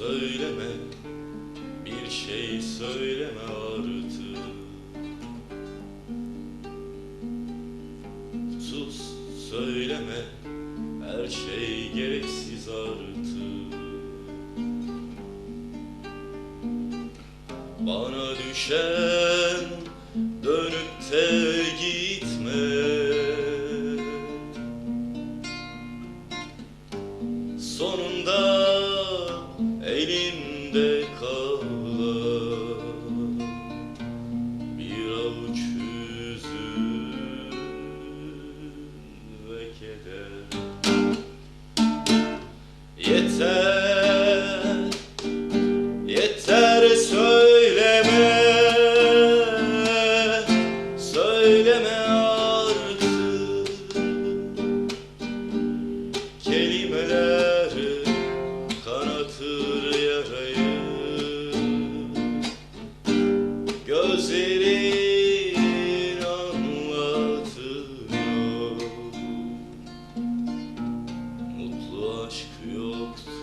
söyleme artık. Sus söyleme her şey gereksiz artık. Bana düşen dönüp de gitme. Sonunda keder Yeter, yeter söyleme, söyleme artık. Kelimeler kanatır yarayı. Gözlerin aşk yoktur